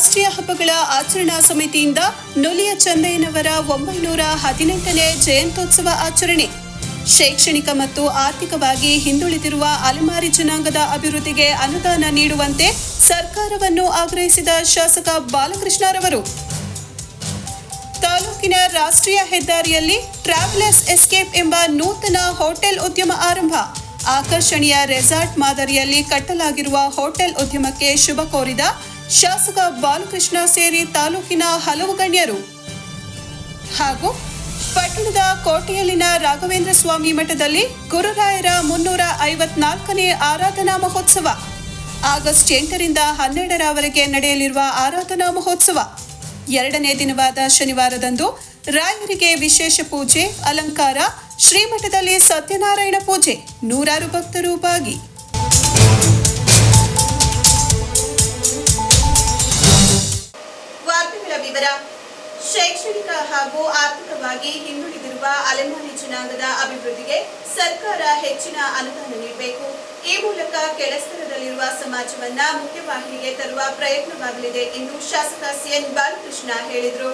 ರಾಷ್ಟ್ರೀಯ ಹಬ್ಬಗಳ ಆಚರಣಾ ಸಮಿತಿಯಿಂದ ನುಲಿಯ ಚಂದಯ್ಯನವರ ಒಂಬೈನೂರ ಹದಿನೆಂಟನೇ ಜಯಂತ್ಯೋತ್ಸವ ಆಚರಣೆ. ಶೈಕ್ಷಣಿಕ ಮತ್ತು ಆರ್ಥಿಕವಾಗಿ ಹಿಂದುಳಿದಿರುವ ಅಲೆಮಾರಿ ಜನಾಂಗದ ಅಭಿವೃದ್ಧಿಗೆ ಅನುದಾನ ನೀಡುವಂತೆ ಸರ್ಕಾರವನ್ನು ಆಗ್ರಹಿಸಿದ ಶಾಸಕ ಬಾಲಕೃಷ್ಣರವರು ತಾಲೂಕಿನ ರಾಷ್ಟ್ರೀಯ ಹೆದ್ದಾರಿಯಲ್ಲಿ ಟ್ರಾವೆಲರ್ಸ್ ಎಸ್ಕೇಪ್ ಎಂಬ ನೂತನ ಹೋಟೆಲ್ ಉದ್ಯಮ ಆರಂಭ. ಆಕರ್ಷಣೀಯ ರೆಸಾರ್ಟ್ ಮಾದರಿಯಲ್ಲಿ ಕಟ್ಟಲಾಗಿರುವ ಹೋಟೆಲ್ ಉದ್ಯಮಕ್ಕೆ ಶುಭ ಕೋರಿದ ಶಾಸಕ ಬಾಲಕೃಷ್ಣ ಸೇರಿ ತಾಲೂಕಿನ ಹಲವು ಗಣ್ಯರು ಹಾಗೂ ಪಟ್ಟಣದ ಕೋಟೆಯಲ್ಲಿನ ರಾಘವೇಂದ್ರ ಸ್ವಾಮಿ ಮಠದಲ್ಲಿ ಗುರುರಾಯರ ಮುನ್ನೂರ ಐವತ್ನಾಲ್ಕನೇ ಆರಾಧನಾ ಮಹೋತ್ಸವ. ಆಗಸ್ಟ್ ಎಂಟರಿಂದ ಹನ್ನೆರಡರವರೆಗೆ ನಡೆಯಲಿರುವ ಆರಾಧನಾ ಮಹೋತ್ಸವ. ಎರಡನೇ ದಿನವಾದ ಶನಿವಾರದಂದು ರಾಯರಿಗೆ ವಿಶೇಷ ಪೂಜೆ, ಅಲಂಕಾರ, ಶ್ರೀಮಠದಲ್ಲಿ ಸತ್ಯನಾರಾಯಣ ಪೂಜೆ ನೂರಾರು ಭಕ್ತರು ಭಾಗಿ. ಶೈಕ್ಷಣಿಕ ಹಾಗೂ ಆರ್ಥಿಕವಾಗಿ ಹಿಂದುಳಿದಿರುವ ಅಲೆಮಾರಿ ಜನಾಂಗದ ಅಭಿವೃದ್ಧಿಗೆ ಸರ್ಕಾರ ಹೆಚ್ಚಿನ ಅನುದಾನ ನೀಡಬೇಕು. ಈ ಮೂಲಕ ಕೆಳಸ್ತರದಲ್ಲಿರುವ ಸಮಾಜವನ್ನ ಮುಖ್ಯವಾಹಿನಿಗೆ ತರುವ ಪ್ರಯತ್ನವಾಗಲಿದೆ ಎಂದು ಶಾಸಕ ಸಿಎನ್ ಬಾಲಕೃಷ್ಣ ಹೇಳಿದರು.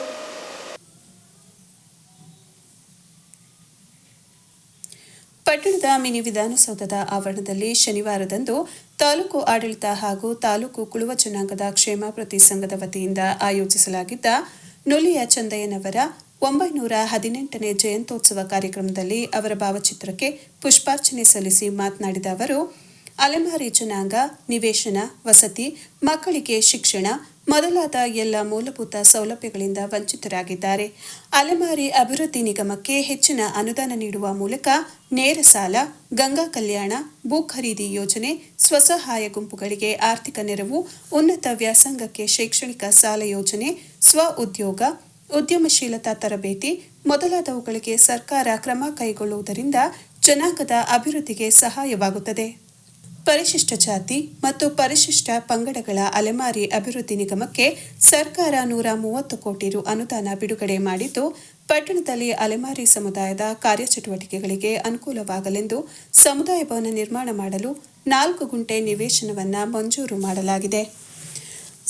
ಪಟ್ಟಣದ ಮಿನಿ ವಿಧಾನಸೌಧದ ಆವರಣದಲ್ಲಿ ಶನಿವಾರದಂದು ತಾಲೂಕು ಆಡಳಿತ ಹಾಗೂ ತಾಲೂಕು ಕುಳುವ ಜನಾಂಗದ ಕ್ಷೇಮಾಭಿವೃದ್ಧಿ ಸಂಘದ ವತಿಯಿಂದ ಆಯೋಜಿಸಲಾಗಿದ್ದ ನುಲಿಯ ಚಂದಯ್ಯನವರ ಒಂಬೈನೂರ ಹದಿನೆಂಟನೇ ಜಯಂತೋತ್ಸವ ಕಾರ್ಯಕ್ರಮದಲ್ಲಿ ಅವರ ಭಾವಚಿತ್ರಕ್ಕೆ ಪುಷ್ಪಾರ್ಚನೆ ಸಲ್ಲಿಸಿ ಮಾತನಾಡಿದ ಅವರು, ಅಲೆಮಾರಿ ಜನಾಂಗ, ನಿವೇಶನ, ವಸತಿ, ಮಕ್ಕಳಿಗೆ ಶಿಕ್ಷಣ ಮೊದಲಾದ ಎಲ್ಲ ಮೂಲಭೂತ ಸೌಲಭ್ಯಗಳಿಂದ ವಂಚಿತರಾಗಿದ್ದಾರೆ. ಅಲೆಮಾರಿ ಅಭಿವೃದ್ಧಿ ನಿಗಮಕ್ಕೆ ಹೆಚ್ಚಿನ ಅನುದಾನ ನೀಡುವ ಮೂಲಕ ನೇರ ಸಾಲ, ಗಂಗಾ ಕಲ್ಯಾಣ, ಭೂ ಖರೀದಿ ಯೋಜನೆ, ಸ್ವಸಹಾಯ ಗುಂಪುಗಳಿಗೆ ಆರ್ಥಿಕ ನೆರವು, ಉನ್ನತ ವ್ಯಾಸಂಗಕ್ಕೆ ಶೈಕ್ಷಣಿಕ ಸಾಲ ಯೋಜನೆ, ಸ್ವ ಉದ್ಯೋಗ, ಉದ್ಯಮಶೀಲತಾ ತರಬೇತಿ ಮೊದಲಾದವುಗಳಿಗೆ ಸರ್ಕಾರ ಕ್ರಮ ಕೈಗೊಳ್ಳುವುದರಿಂದ ಜನಾಂಗದ ಅಭಿವೃದ್ಧಿಗೆ ಸಹಾಯವಾಗುತ್ತದೆ. ಪರಿಶಿಷ್ಟ ಜಾತಿ ಮತ್ತು ಪರಿಶಿಷ್ಟ ಪಂಗಡಗಳ ಅಲೆಮಾರಿ ಅಭಿವೃದ್ಧಿ ನಿಗಮಕ್ಕೆ ಸರ್ಕಾರ ನೂರ ಮೂವತ್ತು ಕೋಟಿ ರು ಅನುದಾನ ಬಿಡುಗಡೆ ಮಾಡಿದ್ದು, ಪಟ್ಟಣದಲ್ಲಿ ಅಲೆಮಾರಿ ಸಮುದಾಯದ ಕಾರ್ಯಚಟುವಟಿಕೆಗಳಿಗೆ ಅನುಕೂಲವಾಗಲೆಂದು ಸಮುದಾಯ ಭವನ ನಿರ್ಮಾಣ ಮಾಡಲು ನಾಲ್ಕು ಗುಂಟೆ ನಿವೇಶನವನ್ನು ಮಂಜೂರು ಮಾಡಲಾಗಿದೆ.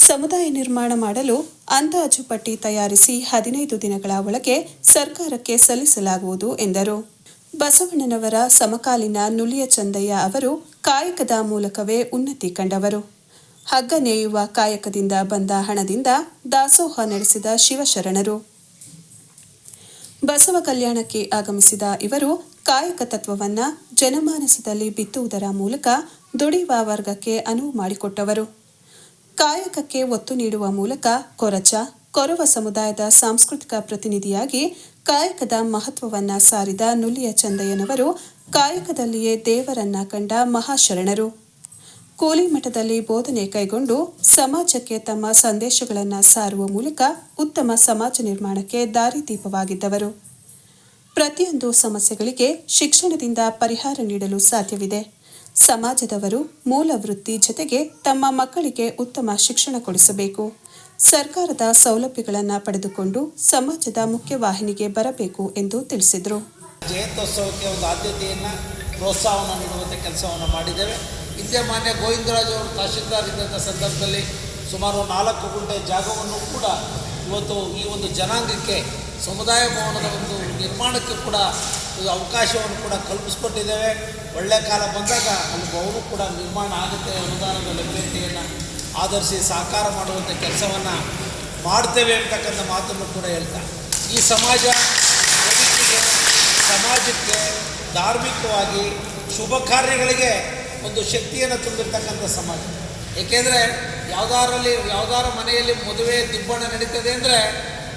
ಸಮುದಾಯ ನಿರ್ಮಾಣ ಮಾಡಲು ಅಂದಾಜು ಪಟ್ಟಿ ತಯಾರಿಸಿ ಹದಿನೈದು ದಿನಗಳ ಒಳಗೆ ಸರ್ಕಾರಕ್ಕೆ ಸಲ್ಲಿಸಲಾಗುವುದು ಎಂದರು. ಬಸವಣ್ಣನವರ ಸಮಕಾಲೀನ ನುಲಿಯ ಚಂದಯ್ಯ ಅವರು ಕಾಯಕದ ಮೂಲಕವೇ ಉನ್ನತಿ ಕಂಡವರು. ಹಗ್ಗ ನೇಯುವ ಕಾಯಕದಿಂದ ಬಂದ ಹಣದಿಂದ ದಾಸೋಹ ನಡೆಸಿದ ಶಿವಶರಣರು. ಬಸವ ಕಲ್ಯಾಣಕ್ಕೆ ಆಗಮಿಸಿದ ಇವರು ಕಾಯಕ ತತ್ವವನ್ನು ಜನಮಾನಸದಲ್ಲಿ ಬಿತ್ತುವುದರ ಮೂಲಕ ದುಡಿಯುವ ವರ್ಗಕ್ಕೆ ಅನುವು ಮಾಡಿಕೊಟ್ಟವರು. ಕಾಯಕಕ್ಕೆ ಒತ್ತು ನೀಡುವ ಮೂಲಕ ಕೊರಚ, ಕೊರವ ಸಮುದಾಯದ ಸಾಂಸ್ಕೃತಿಕ ಪ್ರತಿನಿಧಿಯಾಗಿ ಕಾಯಕದ ಮಹತ್ವವನ್ನ ಸಾರಿದ ನುಲಿಯ ಚಂದಯ್ಯನವರು ಕಾಯಕದಲ್ಲಿಯೇ ದೇವರನ್ನ ಕಂಡ ಮಹಾಶರಣರು. ಕೂಲಿ ಮಠದಲ್ಲಿ ಬೋಧನೆ ಕೈಗೊಂಡು ಸಮಾಜಕ್ಕೆ ತಮ್ಮ ಸಂದೇಶಗಳನ್ನು ಸಾರುವ ಮೂಲಕ ಉತ್ತಮ ಸಮಾಜ ನಿರ್ಮಾಣಕ್ಕೆ ದಾರಿದೀಪವಾಗಿದ್ದವರು ಪ್ರತಿಯೊಂದು ಸಮಸ್ಯೆಗಳಿಗೆ ಶಿಕ್ಷಣದಿಂದ ಪರಿಹಾರ ನೀಡಲು ಸಾಧ್ಯವಿದೆ. ಸಮಾಜದವರು ಮೂಲ ವೃತ್ತಿ ಜೊತೆಗೆ ತಮ್ಮ ಮಕ್ಕಳಿಗೆ ಉತ್ತಮ ಶಿಕ್ಷಣ ಕೊಡಿಸಬೇಕು. ಸರ್ಕಾರದ ಸೌಲಭ್ಯಗಳನ್ನು ಪಡೆದುಕೊಂಡು ಸಮಾಜದ ಮುಖ್ಯವಾಹಿನಿಗೆ ಬರಬೇಕು ಎಂದು ತಿಳಿಸಿದರು. ಜಯಂತೋತ್ಸವಕ್ಕೆ ಒಂದು ಆದ್ಯತೆಯನ್ನು, ಪ್ರೋತ್ಸಾಹವನ್ನು ನೀಡುವಂಥ ಕೆಲಸವನ್ನು ಮಾಡಿದ್ದೇವೆ. ಹಿಂದೆ ಮಾನ್ಯ ಗೋವಿಂದರಾಜ್ ಅವರು ತಹಶೀಲ್ದಾರ್ ಇದ್ದಂಥ ಸಂದರ್ಭದಲ್ಲಿ ಸುಮಾರು ನಾಲ್ಕು ಗುಂಟೆ ಜಾಗವನ್ನು ಕೂಡ ಇವತ್ತು ಈ ಒಂದು ಜನಾಂಗಕ್ಕೆ, ಸಮುದಾಯ ಭವನದ ಒಂದು ನಿರ್ಮಾಣಕ್ಕೆ ಕೂಡ ಅವಕಾಶವನ್ನು ಕೂಡ ಕಲ್ಪಿಸ್ಕೊಟ್ಟಿದ್ದೇವೆ. ಒಳ್ಳೆಯ ಕಾಲ ಬಂದಾಗ ಅಲ್ಲಿ ಭವನ ಕೂಡ ನಿರ್ಮಾಣ ಆಗುತ್ತೆ ಅನುದಾನದ ಲಭ್ಯತೆಯನ್ನು ಆಧರಿಸಿ ಸಾಕಾರ ಮಾಡುವಂಥ ಕೆಲಸವನ್ನು ಮಾಡ್ತೇವೆ ಅಂತಕ್ಕಂಥ ಮಾತನ್ನು ಕೂಡ ಹೇಳ್ತಾ. ಈ ಸಮಾಜ ಬದುಕಿಗೆ ಸಮಾಜಕ್ಕೆ ಧಾರ್ಮಿಕವಾಗಿ ಶುಭ ಕಾರ್ಯಗಳಿಗೆ ಒಂದು ಶಕ್ತಿಯನ್ನು ತುಂಬಿರ್ತಕ್ಕಂಥ ಸಮಾಜ. ಏಕೆಂದರೆ ಯಾವ್ದಾರಲ್ಲಿ ಯಾವ್ದಾರ ಮನೆಯಲ್ಲಿ ಮದುವೆ ದಿಬ್ಬಣ ನಡೀತದೆ ಅಂದರೆ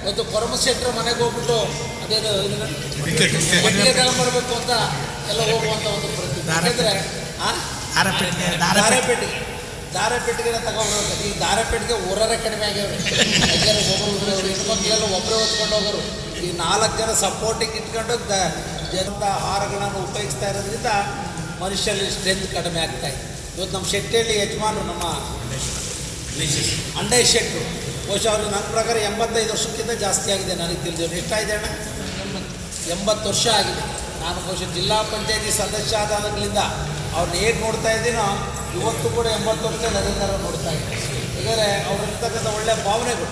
ಒಂದು ಪರಮಶೆಟ್ಟರ ಮನೆಗೆ ಹೋಗ್ಬಿಟ್ಟು ಅದೇನು ಮಟ್ಟಿಗೆ ಬರಬೇಕು ಅಂತ ಎಲ್ಲ ಹೋಗುವಂಥ ಒಂದು ಪ್ರತಿ ಯಾಕೆಂದರೆ ಆ? ದಾರಪೆಟ್ಟಿಗೆ ದಾರೆಪೆಟ್ಟಿಗೆ ದಾರೆಪೆಟ್ಟಿಗೆನ ತಗೊಂಡ್ಬರ್ಬೇಕು. ಈ ದಾರೆಪೆಟ್ಟಿಗೆ ಊರರೆ ಕಡಿಮೆ ಆಗ್ಯಾವ್ರಿ. ಯಾಕೆಂದ್ರೆ ಒಬ್ಬರು ಹೆಣ್ಮಕ್ಳೆಲ್ಲ ಒಬ್ಬರೇ ಹೊತ್ಕೊಂಡು ಹೋಗೋರು. ಈ ನಾಲ್ಕು ಜನ ಸಪೋರ್ಟಿಗೆ ಇಟ್ಕೊಂಡು ಜನದ ಆಹಾರಗಳನ್ನು ಉಪಯೋಗಿಸ್ತಾ ಇರೋದ್ರಿಂದ ಮನುಷ್ಯರಲ್ಲಿ ಸ್ಟ್ರೆಂತ್ ಕಡಿಮೆ ಆಗ್ತಾ ಇದೆ. ಇವತ್ತು ನಮ್ಮ ಶೆಟ್ಟಿಯಲ್ಲಿ ಯಜಮಾನರು ನಮ್ಮ ಅಂಡೇ ಶೆಟ್ಟರು ಬಹುಶಃ ಅವರು ನನ್ನ ಪ್ರಕಾರ ಎಂಬತ್ತೈದು ವರ್ಷಕ್ಕಿಂತ ಜಾಸ್ತಿ ಆಗಿದೆ ನನಗೆ ತಿಳಿದಿರೋ ಎಷ್ಟಾಗಿದೆ ಅಣ್ಣ? ಎಂಬತ್ತು ವರ್ಷ ಆಗಿದೆ. ನಾನು ಬಹುಶಃ ಜಿಲ್ಲಾ ಪಂಚಾಯತಿ ಸದಸ್ಯ ಆದಾಗಲಿಂದ ಅವ್ರನ್ನ ಹೇಗೆ ನೋಡ್ತಾ ಇದ್ದೀನೋ, ಇವತ್ತು ಕೂಡ ಎಂಬತ್ತು ವರ್ಷ ಥರ ನೋಡ್ತಾ ಇದ್ದೀನಿ ಯಾಕಂದರೆ ಅವ್ರಿರ್ತಕ್ಕಂಥ ಒಳ್ಳೆಯ ಭಾವನೆಗಳು.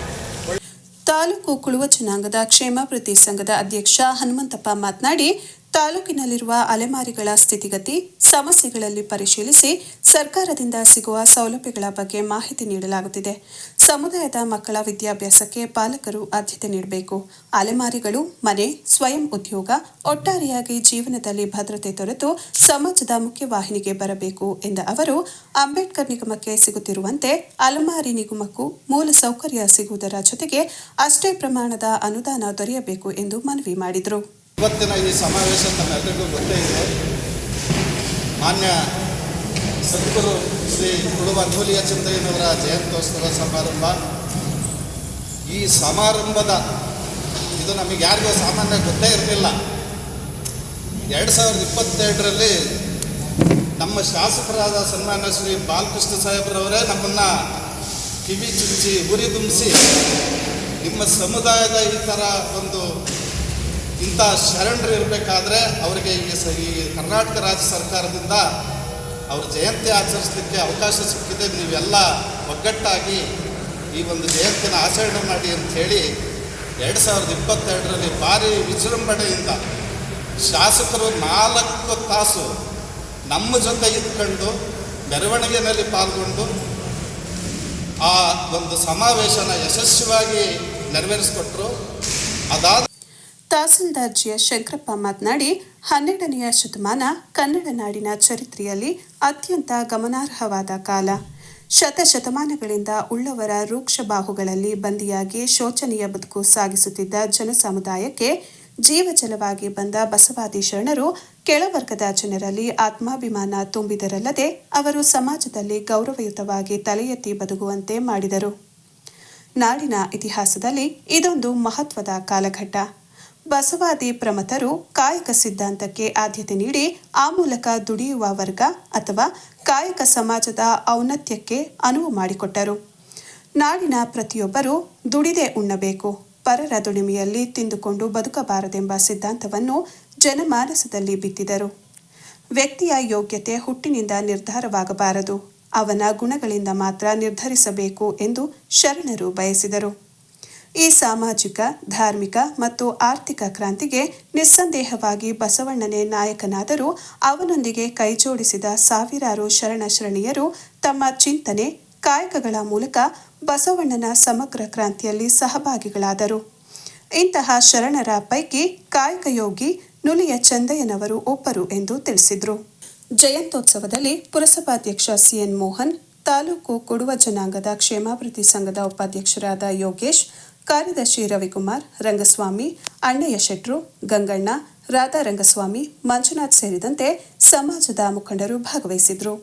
ತಾಲೂಕು ಕುಳುವ ಜನಾಂಗದ ಕ್ಷೇಮಾಭಿವೃದ್ಧಿ ಸಂಘದ ಅಧ್ಯಕ್ಷ ಹನುಮಂತಪ್ಪ ಮಾತನಾಡಿ ತಾಲೂಕಿನಲ್ಲಿರುವ ಅಲೆಮಾರಿಗಳ ಸ್ಥಿತಿಗತಿ, ಸಮಸ್ಯೆಗಳಲ್ಲಿ ಪರಿಶೀಲಿಸಿ ಸರ್ಕಾರದಿಂದ ಸಿಗುವ ಸೌಲಭ್ಯಗಳ ಬಗ್ಗೆ ಮಾಹಿತಿ ನೀಡಲಾಗುತ್ತಿದೆ. ಸಮುದಾಯದ ಮಕ್ಕಳ ವಿದ್ಯಾಭ್ಯಾಸಕ್ಕೆ ಪಾಲಕರು ಆದ್ಯತೆ ನೀಡಬೇಕು. ಅಲೆಮಾರಿಗಳು, ಮನೆ, ಸ್ವಯಂ ಉದ್ಯೋಗ, ಒಟ್ಟಾರೆಯಾಗಿ ಜೀವನದಲ್ಲಿ ಭದ್ರತೆ ತೊರೆತು ಸಮಾಜದ ಮುಖ್ಯವಾಹಿನಿಗೆ ಬರಬೇಕು ಎಂದ ಅವರು, ಅಂಬೇಡ್ಕರ್ ನಿಗಮಕ್ಕೆ ಸಿಗುತ್ತಿರುವಂತೆ ಅಲೆಮಾರಿ ನಿಗಮಕ್ಕೂ ಮೂಲ ಸೌಕರ್ಯ ಸಿಗುವುದರ ಜೊತೆಗೆ ಅಷ್ಟೇ ಪ್ರಮಾಣದ ಅನುದಾನ ದೊರೆಯಬೇಕು ಎಂದು ಮನವಿ ಮಾಡಿದರು. ಇವತ್ತಿನ ಈ ಸಮಾವೇಶ ತಮ್ಮೆಲ್ಲರಿಗೂ ಗೊತ್ತೇ ಇದೆ. ಮಾನ್ಯ ಸದ್ಗುರು ಶ್ರೀ ಕುಡುವ ನೂಲಿಯ ಚಂದ್ರಯ್ಯನವರ ಜಯಂತ್ಯೋತ್ಸವ ಸಮಾರಂಭ. ಈ ಸಮಾರಂಭದ ಇದು ನಮಗೆ ಯಾರಿಗೂ ಸಾಮಾನ್ಯ ಗೊತ್ತೇ ಇರಲಿಲ್ಲ. ಎರಡು ಸಾವಿರದ ಇಪ್ಪತ್ತೆರಡರಲ್ಲಿ ನಮ್ಮ ಶಾಸಕರಾದ ಸನ್ಮಾನ್ಯ ಶ್ರೀ ಬಾಲಕೃಷ್ಣ ಸಾಹೇಬ್ರವರೇ ನಮ್ಮನ್ನು ಕಿವಿ ಚುಚ್ಚಿ ಉರಿ ತುಂಬಿಸಿ ನಿಮ್ಮ ಸಮುದಾಯದ ಈ ಥರ ಒಂದು ಇಂಥ ಶರಣರು ಇರಬೇಕಾದ್ರೆ ಅವರಿಗೆ ಈ ಸ ಈ ಕರ್ನಾಟಕ ರಾಜ್ಯ ಸರ್ಕಾರದಿಂದ ಅವ್ರ ಜಯಂತಿ ಆಚರಿಸಲಿಕ್ಕೆ ಅವಕಾಶ ಸಿಕ್ಕಿದೆ. ನೀವೆಲ್ಲ ಒಗ್ಗಟ್ಟಾಗಿ ಈ ಒಂದು ಜಯಂತಿನ ಆಚರಣೆ ಮಾಡಿ ಅಂಥೇಳಿ ಎರಡು ಸಾವಿರದ ಇಪ್ಪತ್ತೆರಡರಲ್ಲಿ ಭಾರಿ ವಿಜೃಂಭಣೆಯಿಂದ ಶಾಸಕರು ನಾಲ್ಕು ತಾಸು ನಮ್ಮ ಜೊತೆ ಇದ್ಕೊಂಡು ಮೆರವಣಿಗೆಯಲ್ಲಿ ಪಾಲ್ಗೊಂಡು ಆ ಒಂದು ಸಮಾವೇಶನ ಯಶಸ್ವಿಯಾಗಿ ನೆರವೇರಿಸಿಕೊಟ್ರು. ಅದಾದ ತಹಸೀಲ್ದಾರ್ ಜಿಎಸ್ ಶಂಕರಪ್ಪ ಮಾತನಾಡಿ, ಹನ್ನೆರಡನೆಯ ಶತಮಾನ ಕನ್ನಡ ನಾಡಿನ ಚರಿತ್ರೆಯಲ್ಲಿ ಅತ್ಯಂತ ಗಮನಾರ್ಹವಾದ ಕಾಲ. ಶತಶತಮಾನಗಳಿಂದ ಉಳ್ಳವರ ರೂಕ್ಷ ಬಾಹುಗಳಲ್ಲಿ ಬಂದಿಯಾಗಿ ಶೋಚನೀಯ ಬದುಕು ಸಾಗಿಸುತ್ತಿದ್ದ ಜನಸಮುದಾಯಕ್ಕೆ ಜೀವಜಲವಾಗಿ ಬಂದ ಬಸವಾದಿ ಶರಣರು ಕೆಳವರ್ಗದ ಜನರಲ್ಲಿ ಆತ್ಮಾಭಿಮಾನ ತುಂಬಿದರಲ್ಲದೆ ಅವರು ಸಮಾಜದಲ್ಲಿ ಗೌರವಯುತವಾಗಿ ತಲೆ ಎತ್ತಿ ಬದುಕುವಂತೆ ಮಾಡಿದರು. ನಾಡಿನ ಇತಿಹಾಸದಲ್ಲಿ ಇದೊಂದು ಮಹತ್ವದ ಕಾಲಘಟ್ಟ. ಬಸವಾದಿ ಪ್ರಮತರು ಕಾಯಕ ಸಿದ್ಧಾಂತಕ್ಕೆ ಆದ್ಯತೆ ನೀಡಿ ಆ ಮೂಲಕ ದುಡಿಯುವ ವರ್ಗ ಅಥವಾ ಕಾಯಕ ಸಮಾಜದ ಔನ್ನತ್ಯಕ್ಕೆ ಅನುವು ಮಾಡಿಕೊಟ್ಟರು. ನಾಡಿನ ಪ್ರತಿಯೊಬ್ಬರೂ ದುಡಿದೇ ಉಣ್ಣಬೇಕು. ಪರರ ದುಡಿಮೆಯಲ್ಲಿ ತಿಂದುಕೊಂಡು ಬದುಕಬಾರದೆಂಬ ಸಿದ್ಧಾಂತವನ್ನು ಜನಮಾನಸದಲ್ಲಿ ಬಿತ್ತಿದರು. ವ್ಯಕ್ತಿಯ ಯೋಗ್ಯತೆ ಹುಟ್ಟಿನಿಂದ ನಿರ್ಧಾರವಾಗಬಾರದು. ಅವನ ಗುಣಗಳಿಂದ ಮಾತ್ರ ನಿರ್ಧರಿಸಬೇಕು ಎಂದು ಶರಣರು ಬಯಸಿದರು. ಈ ಸಾಮಾಜಿಕ, ಧಾರ್ಮಿಕ ಮತ್ತು ಆರ್ಥಿಕ ಕ್ರಾಂತಿಗೆ ನಿಸ್ಸಂದೇಹವಾಗಿ ಬಸವಣ್ಣನೇ ನಾಯಕನಾದರೂ ಅವನೊಂದಿಗೆ ಕೈಜೋಡಿಸಿದ ಸಾವಿರಾರು ಶರಣ ಶರಣಿಯರು ತಮ್ಮ ಚಿಂತನೆ, ಕಾಯಕಗಳ ಮೂಲಕ ಬಸವಣ್ಣನ ಸಮಗ್ರ ಕ್ರಾಂತಿಯಲ್ಲಿ ಸಹಭಾಗಿಗಳಾದರು. ಇಂತಹ ಶರಣರ ಪೈಕಿ ಕಾಯಕಯೋಗಿ ನುಲಿಯ ಚಂದಯ್ಯನವರು ಒಬ್ಬರು ಎಂದು ತಿಳಿಸಿದರು. ಜಯಂತ್ಯೋತ್ಸವದಲ್ಲಿ ಪುರಸಭಾಧ್ಯಕ್ಷ ಸಿಎನ್ ಮೋಹನ್, ತಾಲೂಕು ಕೊಡುವ ಜನಾಂಗದ ಕ್ಷೇಮಾಭಿವೃದ್ಧಿ ಸಂಘದ ಉಪಾಧ್ಯಕ್ಷರಾದ ಯೋಗೇಶ್ ಕಾರ್ಯದರ್ಶಿ ರವಿಕುಮಾರ್, ರಂಗಸ್ವಾಮಿ, ಅಣ್ಣಯ್ಯ ಶೆಟ್ರು, ಗಂಗಣ್ಣ, ರಾಧಾ ರಂಗಸ್ವಾಮಿ, ಮಂಜುನಾಥ್ ಸೇರಿದಂತೆ ಸಮಾಜದ ಮುಖಂಡರು ಭಾಗವಹಿಸಿದ್ರು.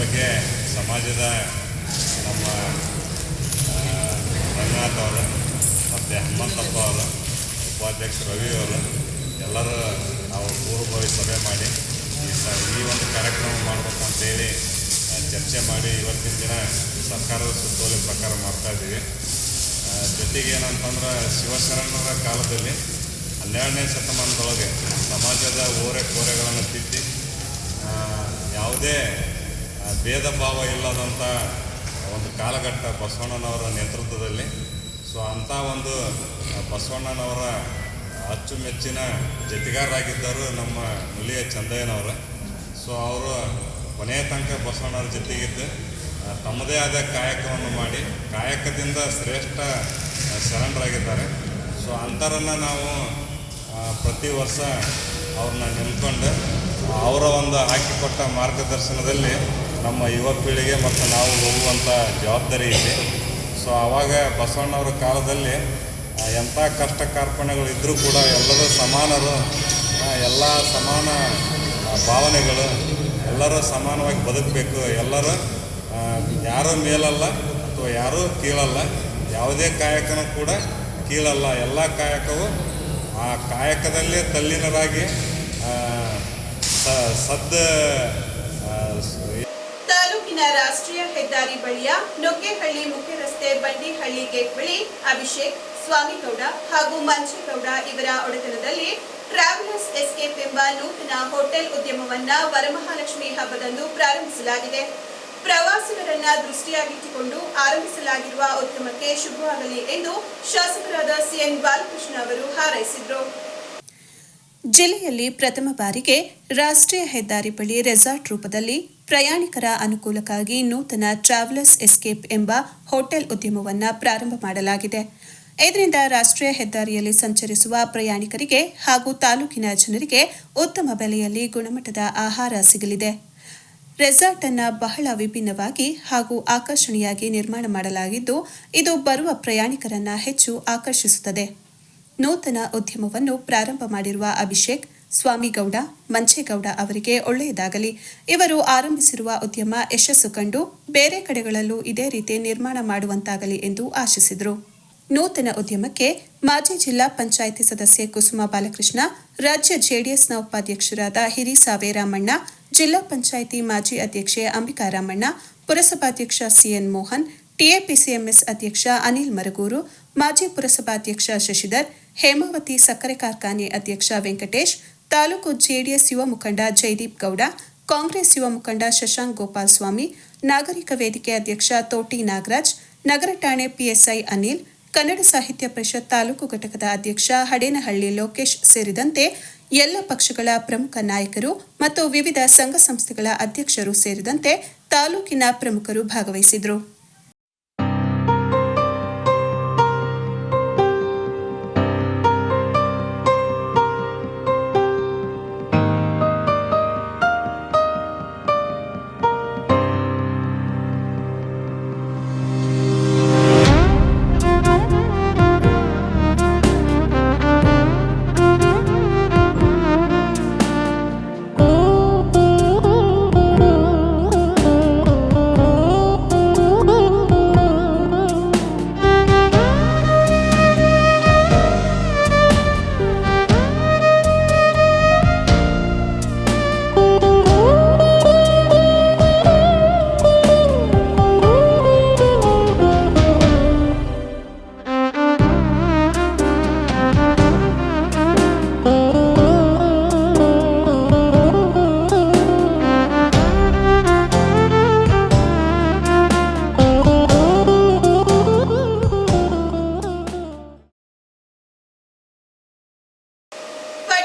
ಬಗ್ಗೆ ಸಮಾಜದ ನಮ್ಮ ರಂಗನಾಥ್ ಅವರು ಮತ್ತು ಹನುಮಂತಪ್ಪ ಅವರು, ಉಪಾಧ್ಯಕ್ಷ ರವಿ ಅವರು, ಎಲ್ಲರೂ ನಾವು ಪೂರ್ವಭಾವಿ ಸಭೆ ಮಾಡಿ ಈ ಒಂದು ಕಾರ್ಯಕ್ರಮ ಮಾಡಬೇಕು ಅಂತೇಳಿ ಚರ್ಚೆ ಮಾಡಿ ಇವತ್ತಿನ ದಿನ ಸರ್ಕಾರದ ಸುತ್ತೋಲೆ ಪ್ರಕಾರ ಮಾಡ್ತಾ ಇದ್ದೀವಿ. ಜೊತೆಗೆ ಏನಂತಂದ್ರೆ ಶಿವಶರಣರ ಕಾಲದಲ್ಲಿ ಹನ್ನೆರಡನೇ ಶತಮಾನದೊಳಗೆ ಸಮಾಜದ ಓರೆ ಕೋರೆಗಳನ್ನು ತಿದ್ದಿ ಯಾವುದೇ ಭೇದ ಭಾವ ಇಲ್ಲದಂಥ ಒಂದು ಕಾಲಘಟ್ಟ ಬಸವಣ್ಣನವರ ನೇತೃತ್ವದಲ್ಲಿ, ಸೊ ಅಂಥ ಒಂದು ಬಸವಣ್ಣನವರ ಅಚ್ಚುಮೆಚ್ಚಿನ ಜತೆಗಾರರಾಗಿದ್ದರು ನಮ್ಮ ಮುಲಿಯ ಚಂದಯ್ಯನವರು. ಸೊ ಅವರು ಕೊನೆಯ ತನಕ ಬಸವಣ್ಣವ್ರ ಜೊತೆಗಿದ್ದು ತಮ್ಮದೇ ಆದ ಕಾಯಕವನ್ನು ಮಾಡಿ, ಕಾಯಕದಿಂದ ಶ್ರೇಷ್ಠ ಶರಣರಾಗಿದ್ದಾರೆ. ಸೊ ಅಂಥರನ್ನು ನಾವು ಪ್ರತಿ ವರ್ಷ ಅವ್ರನ್ನ ನೆನ್ಕೊಂಡು, ಅವರ ಒಂದು ಹಾಕಿಕೊಟ್ಟ ಮಾರ್ಗದರ್ಶನದಲ್ಲಿ ನಮ್ಮ ಯುವ ಪೀಳಿಗೆ ಮತ್ತು ನಾವು ಹೋಗುವಂಥ ಜವಾಬ್ದಾರಿ ಇದೆ. ಸೊ ಆವಾಗ ಬಸವಣ್ಣವರ ಕಾಲದಲ್ಲಿ ಎಂಥ ಕಷ್ಟ ಕಾರ್ಪಣ್ಯಗಳು ಇದ್ದರೂ ಕೂಡ ಎಲ್ಲರೂ ಸಮಾನರು ಎಲ್ಲ ಸಮಾನ ಭಾವನೆಗಳು ಎಲ್ಲರೂ ಸಮಾನವಾಗಿ ಬದುಕಬೇಕು, ಎಲ್ಲರೂ ಯಾರೂ ಮೇಲಲ್ಲ ಅಥವಾ ಯಾರೂ ಕೀಳಲ್ಲ, ಯಾವುದೇ ಕಾಯಕನೂ ಕೂಡ ಕೀಳಲ್ಲ. ಎಲ್ಲ ಕಾಯಕವು ಆ ಕಾಯಕದಲ್ಲೇ ತಲ್ಲಿನರಾಗಿ ಸದ್ದ ತಾಲೂಕಿನ ರಾಷ್ಟ್ರೀಯ ಹೆದ್ದಾರಿ ಬಳಿಯ ನೊಗ್ಗೆಹಳ್ಳಿ ಮುಖ್ಯ ರಸ್ತೆ ಬಂಡಿಹಳ್ಳಿ ಗೇಟ್ ಬಳಿ ಅಭಿಷೇಕ್ ಸ್ವಾಮಿಗೌಡ ಹಾಗೂ ಮಂಜೇಗೌಡ ಇವರ ಒಡೆತನದಲ್ಲಿ ಟ್ರಾವೆಲರ್ಸ್ ಎಸ್ಕೇಪ್ ಎಂಬ ನೂತನ ಹೋಟೆಲ್ ಉದ್ಯಮವನ್ನ ವರಮಹಾಲಕ್ಷ್ಮಿ ಹಬ್ಬದಂದು ಪ್ರಾರಂಭಿಸಲಾಗಿದೆ. ಪ್ರವಾಸಿಗರನ್ನ ದೃಷ್ಟಿಯಾಗಿಟ್ಟುಕೊಂಡು ಆರಂಭಿಸಲಾಗಿರುವ ಉದ್ಯಮಕ್ಕೆ ಶುಭವಾಗಲಿ ಎಂದು ಶಾಸಕರಾದ ಸಿಎನ್ ಬಾಲಕೃಷ್ಣ ಅವರು ಹಾರೈಸಿದರು. ಜಿಲ್ಲೆಯಲ್ಲಿ ಪ್ರಥಮ ಬಾರಿಗೆ ರಾಷ್ಟ್ರೀಯ ಹೆದ್ದಾರಿ ಬಳಿ ರೆಸಾರ್ಟ್ ರೂಪದಲ್ಲಿ ಪ್ರಯಾಣಿಕರ ಅನುಕೂಲಕ್ಕಾಗಿ ನೂತನ ಟ್ರಾವೆಲರ್ಸ್ ಎಸ್ಕೇಪ್ ಎಂಬ ಹೋಟೆಲ್ ಉದ್ಯಮವನ್ನು ಪ್ರಾರಂಭ ಮಾಡಲಾಗಿದೆ. ಇದರಿಂದ ರಾಷ್ಟ್ರೀಯ ಹೆದ್ದಾರಿಯಲ್ಲಿ ಸಂಚರಿಸುವ ಪ್ರಯಾಣಿಕರಿಗೆ ಹಾಗೂ ತಾಲೂಕಿನ ಜನರಿಗೆ ಉತ್ತಮ ಬೆಲೆಯಲ್ಲಿ ಗುಣಮಟ್ಟದ ಆಹಾರ ಸಿಗಲಿದೆ. ರೆಸಾರ್ಟ್ ಅನ್ನ ಬಹಳ ವಿಭಿನ್ನವಾಗಿ ಹಾಗೂ ಆಕರ್ಷಣೀಯಾಗಿ ನಿರ್ಮಾಣ ಮಾಡಲಾಗಿದ್ದು, ಇದು ಬರುವ ಪ್ರಯಾಣಿಕರನ್ನ ಹೆಚ್ಚು ಆಕರ್ಷಿಸುತ್ತದೆ. ನೂತನ ಉದ್ಯಮವನ್ನು ಪ್ರಾರಂಭ ಮಾಡಿರುವ ಅಭಿಷೇಕ್, ಸ್ವಾಮಿಗೌಡ, ಮಂಚೇಗೌಡ ಅವರಿಗೆ ಒಳ್ಳೆಯದಾಗಲಿ. ಇವರು ಆರಂಭಿಸಿರುವ ಉದ್ಯಮ ಯಶಸ್ಸು ಕಂಡು ಬೇರೆ ಕಡೆಗಳಲ್ಲೂ ಇದೇ ರೀತಿ ನಿರ್ಮಾಣ ಮಾಡುವಂತಾಗಲಿ ಎಂದು ಆಶಿಸಿದರು. ನೂತನ ಉದ್ಯಮಕ್ಕೆ ಮಾಜಿ ಜಿಲ್ಲಾ ಪಂಚಾಯಿತಿ ಸದಸ್ಯೆ ಕುಸುಮ ಬಾಲಕೃಷ್ಣ, ರಾಜ್ಯ ಜೆಡಿಎಸ್ನ ಉಪಾಧ್ಯಕ್ಷರಾದ ಹಿರಿ ರಾಮಣ್ಣ ಜಿಲ್ಲಾ ಪಂಚಾಯಿತಿ ಮಾಜಿ ಅಧ್ಯಕ್ಷೆ ಅಂಬಿಕಾ ರಾಮಣ್ಣ, ಪುರಸಭಾಧ್ಯಕ್ಷ ಸಿಎನ್ ಮೋಹನ್, ಟಿಎಪಿಸಿಎಂಎಸ್ ಅಧ್ಯಕ್ಷ ಅನಿಲ್ ಮರಗೂರು, ಮಾಜಿ ಪುರಸಭಾಧ್ಯಕ್ಷ ಶಶಿಧರ್, ಹೇಮಾವತಿ ಸಕ್ಕರೆ ಕಾರ್ಖಾನೆ ಅಧ್ಯಕ್ಷ ವೆಂಕಟೇಶ್, ತಾಲೂಕು ಜೆಡಿಎಸ್ ಯುವ ಮುಖಂಡ ಜೈದೀಪ್ ಗೌಡ, ಕಾಂಗ್ರೆಸ್ ಯುವ ಮುಖಂಡ ಶಶಾಂಕ್ ಗೋಪಾಲ್ ಸ್ವಾಮಿ ನಾಗರಿಕ ವೇದಿಕೆ ಅಧ್ಯಕ್ಷ ತೋಟಿ ನಾಗರಾಜ್, ನಗರ ಠಾಣೆ ಪಿಎಸ್ಐ ಅನಿಲ್ ಕನ್ನಡ ಸಾಹಿತ್ಯ ಪರಿಷತ್ ತಾಲೂಕು ಘಟಕದ ಅಧ್ಯಕ್ಷ ಹಡೇನಹಳ್ಳಿ ಲೋಕೇಶ್ ಸೇರಿದಂತೆ ಎಲ್ಲ ಪಕ್ಷಗಳ ಪ್ರಮುಖ ನಾಯಕರು ಮತ್ತು ವಿವಿಧ ಸಂಘ ಸಂಸ್ಥೆಗಳ ಅಧ್ಯಕ್ಷರು ಸೇರಿದಂತೆ ತಾಲೂಕಿನ ಪ್ರಮುಖರು ಭಾಗವಹಿಸಿದರು.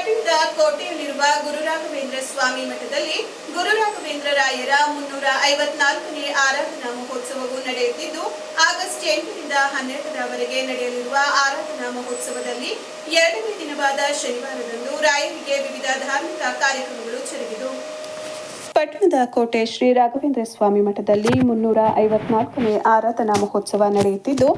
ಪಟ್ಟಣದ ಕೋಟೆಯಲ್ಲಿರುವ ಗುರುರಾಘವೇಂದ್ರ ಸ್ವಾಮಿ ಮಠದಲ್ಲಿ ಗುರುರಾಘವೇಂದ್ರ ರಾಯರ ಮುನ್ನೂರ ಐವತ್ನಾಲ್ಕನೇ ಆರಾಧನಾ ಮಹೋತ್ಸವವು ನಡೆಯುತ್ತಿದ್ದು, ಆಗಸ್ಟ್ ಎಂಟರಿಂದ ಹನ್ನೆರಡರವರೆಗೆ ನಡೆಯಲಿರುವ ಆರಾಧನಾ ಮಹೋತ್ಸವದಲ್ಲಿ ಎರಡನೇ ದಿನವಾದ ಶನಿವಾರದಂದು ರಾಯರಿಗೆ ವಿವಿಧ ಧಾರ್ಮಿಕ ಕಾರ್ಯಕ್ರಮಗಳು ಜರುಗಿದವು. ಪಟ್ಟಣದ ಕೋಟೆ ಶ್ರೀ ರಾಘವೇಂದ್ರ ಸ್ವಾಮಿ ಮಠದಲ್ಲಿ ಮುನ್ನೂರ ಐವತ್ನಾಲ್ಕನೇ ಆರಾಧನಾ ಮಹೋತ್ಸವ ನಡೆಯುತ್ತಿದ್ದು,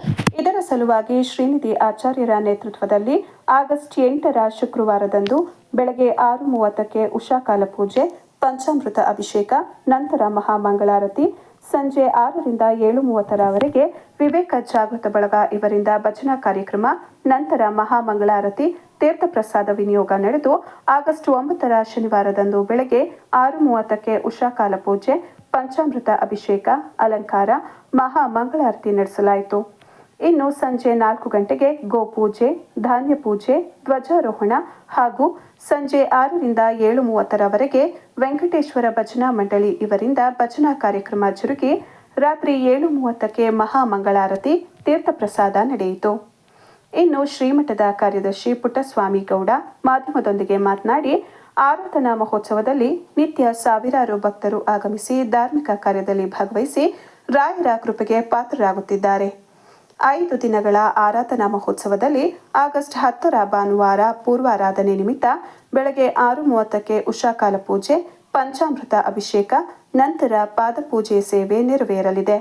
ಇದರ ಸಲುವಾಗಿ ಶ್ರೀನಿಧಿ ಆಚಾರ್ಯರ ನೇತೃತ್ವದಲ್ಲಿ ಆಗಸ್ಟ್ ಎಂಟರ ಶುಕ್ರವಾರದಂದು ಬೆಳಗ್ಗೆ ಆರು ಮೂವತ್ತಕ್ಕೆ ಉಷಾಕಾಲ ಪೂಜೆ, ಪಂಚಾಮೃತ ಅಭಿಷೇಕ, ನಂತರ ಮಹಾಮಂಗಳಾರತಿ ಸಂಜೆ ಆರರಿಂದ ಏಳು ಮೂವತ್ತರವರೆಗೆ ವಿವೇಕ ಜಾಗೃತ ಬಳಗ ಇವರಿಂದ ಭಜನಾ ಕಾರ್ಯಕ್ರಮ, ನಂತರ ಮಹಾಮಂಗಳಾರತಿ, ತೀರ್ಥಪ್ರಸಾದ ವಿನಿಯೋಗ ನಡೆದು ಆಗಸ್ಟ್ ಒಂಬತ್ತರ ಶನಿವಾರದಂದು ಬೆಳಗ್ಗೆ ಆರು ಮೂವತ್ತಕ್ಕೆ ಉಷಾಕಾಲ ಪೂಜೆ, ಪಂಚಾಮೃತ ಅಭಿಷೇಕ, ಅಲಂಕಾರ ಮಹಾ ಮಂಗಳಾರತಿ ನಡೆಸಲಾಯಿತು. ಇನ್ನು ಸಂಜೆ ನಾಲ್ಕು ಗಂಟೆಗೆ ಗೋಪೂಜೆ ಧಾನ್ಯ ಪೂಜೆ ಧ್ವಜಾರೋಹಣ ಹಾಗೂ ಸಂಜೆ ಆರರಿಂದ ಏಳು ಮೂವತ್ತರವರೆಗೆ ವೆಂಕಟೇಶ್ವರ ಭಜನಾ ಮಂಡಳಿ ಇವರಿಂದ ಭಜನಾ ಕಾರ್ಯಕ್ರಮ ಜರುಗಿ ರಾತ್ರಿ ಏಳು ಮೂವತ್ತಕ್ಕೆ ಮಹಾಮಂಗಳಾರತಿ ತೀರ್ಥಪ್ರಸಾದ ನಡೆಯಿತು. ಇನ್ನು ಶ್ರೀಮಠದ ಕಾರ್ಯದರ್ಶಿ ಪುಟ್ಟಸ್ವಾಮಿ ಗೌಡ ಮಾಧ್ಯಮದೊಂದಿಗೆ ಮಾತನಾಡಿ, ಆರಾಧನಾ ಮಹೋತ್ಸವದಲ್ಲಿ ನಿತ್ಯ ಸಾವಿರಾರು ಭಕ್ತರು ಆಗಮಿಸಿ ಧಾರ್ಮಿಕ ಕಾರ್ಯದಲ್ಲಿ ಭಾಗವಹಿಸಿ ರಾಯರ ಕೃಪೆಗೆ ಪಾತ್ರರಾಗುತ್ತಿದ್ದಾರೆ. ಐದು ದಿನಗಳ ಆರಾಧನಾ ಮಹೋತ್ಸವದಲ್ಲಿ ಆಗಸ್ಟ್ ಹತ್ತರ ಭಾನುವಾರ ಪೂರ್ವಾರಾಧನೆ ನಿಮಿತ್ತ ಬೆಳಗ್ಗೆ ಆರು ಮೂವತ್ತಕ್ಕೆ ಉಷಾಕಾಲ ಪೂಜೆ, ಪಂಚಾಮೃತ ಅಭಿಷೇಕ, ನಂತರ ಪಾದಪೂಜೆ ಸೇವೆ ನೆರವೇರಲಿದೆ.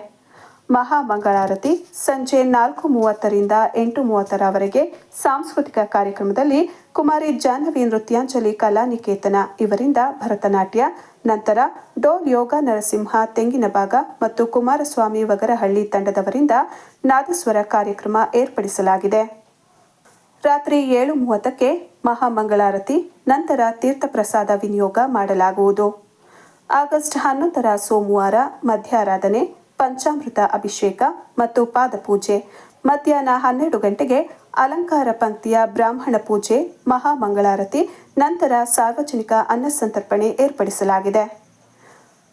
ಮಹಾಮಂಗಳಾರತಿ ಸಂಜೆ ನಾಲ್ಕು ಮೂವತ್ತರಿಂದ ಎಂಟು ಮೂವತ್ತರವರೆಗೆ ಸಾಂಸ್ಕೃತಿಕ ಕಾರ್ಯಕ್ರಮದಲ್ಲಿ ಕುಮಾರಿ ಜಾಹ್ನವಿ ನೃತ್ಯಾಂಜಲಿ ಕಲಾನಿಕೇತನ ಇವರಿಂದ ಭರತನಾಟ್ಯ, ನಂತರ ಡೋಲ್ ಯೋಗ ನರಸಿಂಹ ತೆಂಗಿನ ಭಾಗ ಮತ್ತು ಕುಮಾರಸ್ವಾಮಿ ವಗರಹಳ್ಳಿ ತಂಡದವರಿಂದ ನಾದಸ್ವರ ಕಾರ್ಯಕ್ರಮ ಏರ್ಪಡಿಸಲಾಗಿದೆ. ರಾತ್ರಿ ಏಳು ಮೂವತ್ತಕ್ಕೆ ಮಹಾಮಂಗಳಾರತಿ ನಂತರ ತೀರ್ಥಪ್ರಸಾದ ವಿನಿಯೋಗ ಮಾಡಲಾಗುವುದು. ಆಗಸ್ಟ್ ಹನ್ನೊಂದರ ಸೋಮವಾರ ಮಧ್ಯಾರಾಧನೆ, ಪಂಚಾಮೃತ ಅಭಿಷೇಕ ಮತ್ತು ಪಾದಪೂಜೆ. ಮಧ್ಯಾಹ್ನ ಹನ್ನೆರಡು ಗಂಟೆಗೆ ಅಲಂಕಾರ ಪಂಕ್ತಿಯ ಬ್ರಾಹ್ಮಣ ಪೂಜೆ, ಮಹಾಮಂಗಳಾರತಿ, ನಂತರ ಸಾರ್ವಜನಿಕ ಅನ್ನಸಂತರ್ಪಣೆ ಏರ್ಪಡಿಸಲಾಗಿದೆ.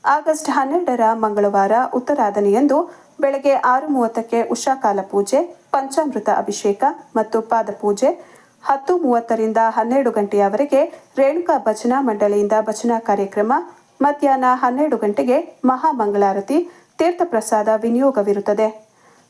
ಆಗಸ್ಟ್ ಹನ್ನೆರಡರ ಮಂಗಳವಾರ ಉತ್ತರಾಧನೆಯಂದು ಬೆಳಗ್ಗೆ ಆರು ಮೂವತ್ತಕ್ಕೆ ಉಷಾಕಾಲ ಪೂಜೆ, ಪಂಚಾಮೃತ ಅಭಿಷೇಕ ಮತ್ತು ಪಾದಪೂಜೆ. ಹತ್ತು ಮೂವತ್ತರಿಂದ ಹನ್ನೆರಡು ಗಂಟೆಯವರೆಗೆ ರೇಣುಕಾ ಭಜನಾ ಮಂಡಳಿಯಿಂದ ಭಜನಾ ಕಾರ್ಯಕ್ರಮ, ಮಧ್ಯಾಹ್ನ ಹನ್ನೆರಡು ಗಂಟೆಗೆ ಮಹಾಮಂಗಳಾರತಿ, ತೀರ್ಥಪ್ರಸಾದ ವಿನಿಯೋಗವಿರುತ್ತದೆ.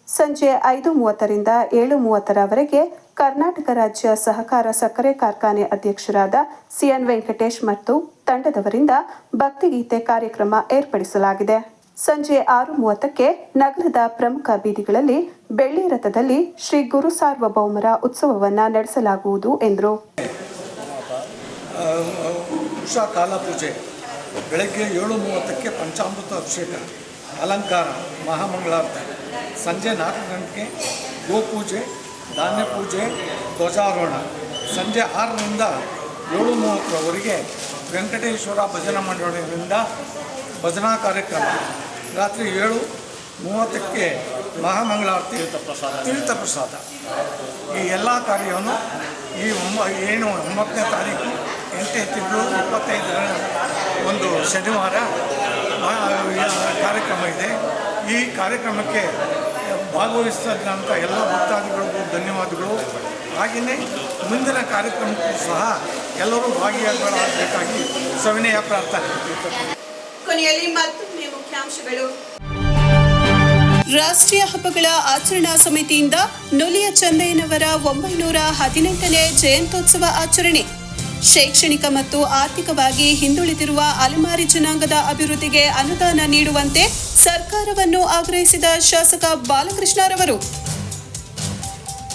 ಸಂಜೆ ಐದು ಮೂವತ್ತರಿಂದ ಏಳು ಮೂವತ್ತರವರೆಗೆ ಕರ್ನಾಟಕ ರಾಜ್ಯ ಸಹಕಾರ ಸಕ್ಕರೆ ಕಾರ್ಖಾನೆ ಅಧ್ಯಕ್ಷರಾದ ಸಿಎನ್ ವೆಂಕಟೇಶ್ ಮತ್ತು ತಂಡದವರಿಂದ ಭಕ್ತಿಗೀತೆ ಕಾರ್ಯಕ್ರಮ ಏರ್ಪಡಿಸಲಾಗಿದೆ. ಸಂಜೆ ಆರು ಮೂವತ್ತಕ್ಕೆ ನಗರದ ಪ್ರಮುಖ ಬೀದಿಗಳಲ್ಲಿ ಬೆಳ್ಳಿ ರಥದಲ್ಲಿ ಶ್ರೀ ಗುರು ಸಾರ್ವಭೌಮರ ಉತ್ಸವವನ್ನು ನಡೆಸಲಾಗುವುದು ಎಂದರು. ಉಷಾ ಕಾಲ ಪೂಜೆ. ಬೆಳಗ್ಗೆ ಏಳು ಮೂವತ್ತಕ್ಕೆ ಪಂಚಾಮೃತ ಅಭಿಷೇಕ, ಅಲಂಕಾರ ಮಹಾಮಂಗಳಾರ್ಥ ಸಂಜೆ ನಾಲ್ಕು ಗಂಟೆಗೆ ಗೋಪೂಜೆ ಧಾನ್ಯ ಪೂಜೆ, ಧ್ವಜಾರೋಹಣ. ಸಂಜೆ ಆರರಿಂದ ಏಳು ಮೂವತ್ತರವರೆಗೆ ವೆಂಕಟೇಶ್ವರ ಭಜನಾ ಮಂಡಳಿಯಿಂದ ಭಜನಾ ಕಾರ್ಯಕ್ರಮ. ರಾತ್ರಿ ಏಳು ಮೂವತ್ತಕ್ಕೆ ಮಹಾಮಂಗಳಾರತಿ ತೀರ್ಥ ಪ್ರಸಾದ ಈ ಎಲ್ಲ ಕಾರ್ಯವನ್ನು ಈ ಒಂಬ ಏನು ಒಂಬತ್ತನೇ ತಾರೀಕು ಎಂಟನೇ ತಿಂಗಳು ಇಪ್ಪತ್ತೈದರ ಒಂದು ಶನಿವಾರ ಕಾರ್ಯಕ್ರಮ ಇದೆ. ಈ ಕಾರ್ಯಕ್ರಮಕ್ಕೆ ಭಾಗವಹಿಸಿದಂಥ ಎಲ್ಲ ಭಕ್ತಾದಿಗಳಿಗೂ ಧನ್ಯವಾದಗಳು. ಹಾಗೆಯೇ ಮುಂದಿನ ಕಾರ್ಯಕ್ರಮಕ್ಕೂ ಸಹ ಎಲ್ಲರೂ ಭಾಗಿಯಾಗಬೇಕಾಗಿ ಸವಿನಯ ಪ್ರಾರ್ಥನೆ. ಕೊನೆಯಲ್ಲಿ ಮತ್ತೊಮ್ಮೆ ಮುಖ್ಯಾಂಶಗಳು ರಾಷ್ಟ್ರೀಯ ಹಬ್ಬಗಳ ಆಚರಣಾ ಸಮಿತಿಯಿಂದ ನುಲಿಯ ಚಂದಯ್ಯನವರ ಒಂಬೈನೂರ ಹದಿನೆಂಟನೇ ಜಯಂತ್ಯೋತ್ಸವ ಆಚರಣೆ. ಶೈಕ್ಷಣಿಕ ಮತ್ತು ಆರ್ಥಿಕವಾಗಿ ಹಿಂದುಳಿದಿರುವ ಅಲೆಮಾರಿ ಜನಾಂಗದ ಅಭಿವೃದ್ಧಿಗೆ ಅನುದಾನ ನೀಡುವಂತೆ ಸರ್ಕಾರವನ್ನು ಆಗ್ರಹಿಸಿದ ಶಾಸಕ ಬಾಲಕೃಷ್ಣರವರು.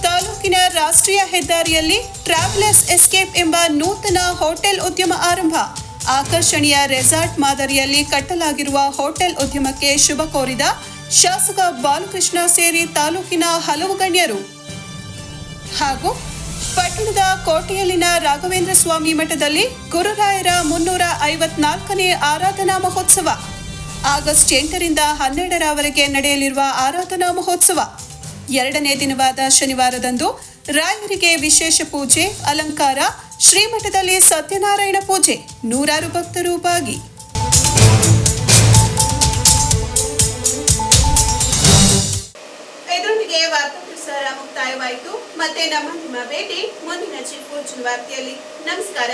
ತಾಲೂಕಿನ ರಾಷ್ಟ್ರೀಯ ಹೆದ್ದಾರಿಯಲ್ಲಿ ಟ್ರಾವೆಲರ್ಸ್ ಎಸ್ಕೇಪ್ ಎಂಬ ನೂತನ ಹೋಟೆಲ್ ಉದ್ಯಮ ಆರಂಭ. ಆಕರ್ಷಣೀಯ ರೆಸಾರ್ಟ್ ಮಾದರಿಯಲ್ಲಿ ಕಟ್ಟಲಾಗಿರುವ ಹೋಟೆಲ್ ಉದ್ಯಮಕ್ಕೆ ಶುಭ ಕೋರಿದ ಶಾಸಕ ಬಾಲಕೃಷ್ಣ ಸೇರಿ ತಾಲೂಕಿನ ಹಲವು ಗಣ್ಯರು. ಹಾಗೂ ಪಟ್ಟಣದ ಕೋಟೆಯಲ್ಲಿನ ರಾಘವೇಂದ್ರ ಸ್ವಾಮಿ ಮಠದಲ್ಲಿ ಗುರುರಾಯರ ಮುನ್ನೂರ ಐವತ್ನಾಲ್ಕನೇ ಆರಾಧನಾ ಮಹೋತ್ಸವ. ಆಗಸ್ಟ್ ಎಂಟರಿಂದ ಹನ್ನೆರಡರವರೆಗೆ ನಡೆಯಲಿರುವ ಆರಾಧನಾ ಮಹೋತ್ಸವ. ಎರಡನೇ ದಿನವಾದ ಶನಿವಾರದಂದು ರಾಯರಿಗೆ ವಿಶೇಷ ಪೂಜೆ, ಅಲಂಕಾರ ಶ್ರೀಮಠದಲ್ಲಿ ಸತ್ಯನಾರಾಯಣ ಪೂಜೆ ನೂರಾರು ಭಕ್ತರು ಭಾಗಿ. ಇದರೊಂದಿಗೆ ವಾರ್ತಾ ಪ್ರಸಾರ ಮುಕ್ತಾಯವಾಯಿತು. ಮತ್ತೆ ನಮ್ಮ ನಿಮ್ಮ ಭೇಟಿ ಮುಂದಿನ ಚಿಕ್ಕ ವಾರ್ತೆಯಲ್ಲಿ. ನಮಸ್ಕಾರ.